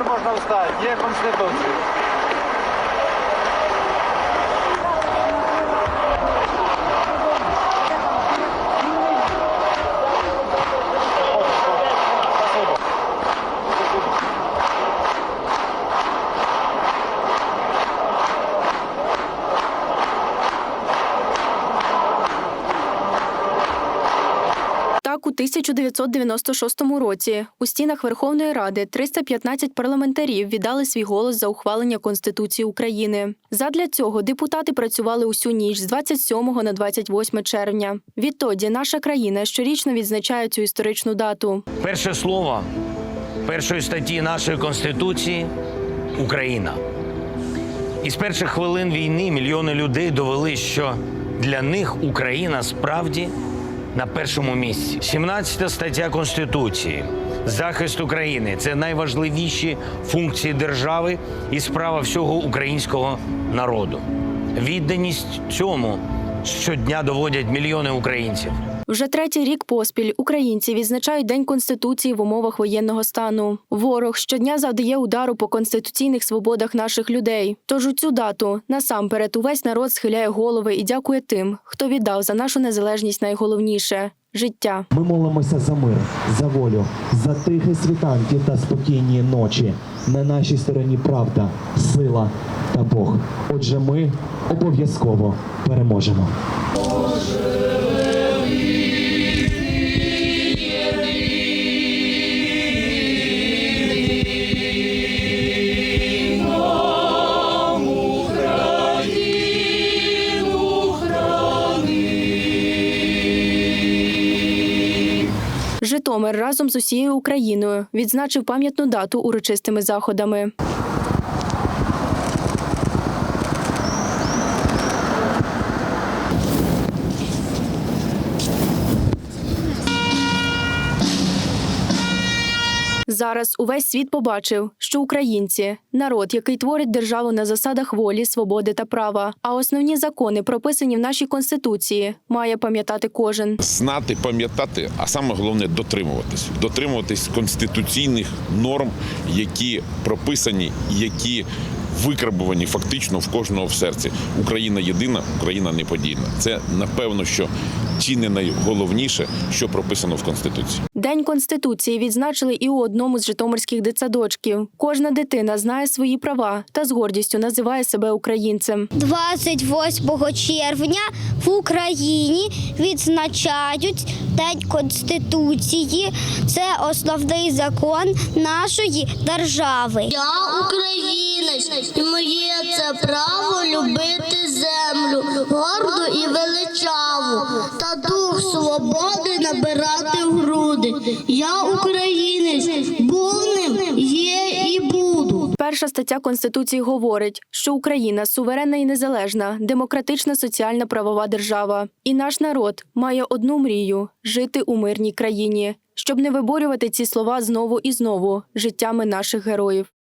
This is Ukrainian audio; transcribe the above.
Тепер можна встати. Є конституція. 1996 році у стінах Верховної Ради 315 парламентарів віддали свій голос за ухвалення Конституції України. Задля цього депутати працювали усю ніч з 27 на 28 червня. Відтоді наша країна щорічно відзначає цю історичну дату. Перше слово першої статті нашої Конституції Україна. І з перших хвилин війни мільйони людей довели, що для них Україна справді на першому місці. 17 стаття Конституції. Захист України це найважливіші функції держави і справа всього українського народу. Відданість цьому щодня доводять мільйони українців. Вже третій рік поспіль українці відзначають День Конституції в умовах воєнного стану. Ворог щодня завдає удару по конституційних свободах наших людей. Тож у цю дату насамперед увесь народ схиляє голови і дякує тим, хто віддав за нашу незалежність найголовніше життя. Ми молимося за мир, за волю, за тихі світанки та спокійні ночі. На нашій стороні правда, сила та Бог. Отже, ми обов'язково переможемо. Житомир разом з усією Україною відзначив пам'ятну дату урочистими заходами. Зараз увесь світ побачив, що українці народ, який творить державу на засадах волі, свободи та права. А основні закони, прописані в нашій конституції, має пам'ятати кожен. знати, пам'ятати, а саме головне дотримуватись. Дотримуватись конституційних норм, які прописані, які викрабувані фактично в кожного в серці. Україна єдина, Україна неподільна. Це напевно, що чи не найголовніше, що прописано в конституції. День конституції відзначили і у одному з житомирських дитсадочків. Кожна дитина знає свої права та з гордістю називає себе українцем. 28 червня в Україні відзначають День Конституції. Це основний закон нашої держави. Я українець, і моє це право любити землю, горду і величаву, Перша стаття Конституції говорить, що Україна суверенна і незалежна, демократична соціальна правова держава. І наш народ має одну мрію жити у мирній країні, щоб не виборювати ці слова знову і знову життями наших героїв.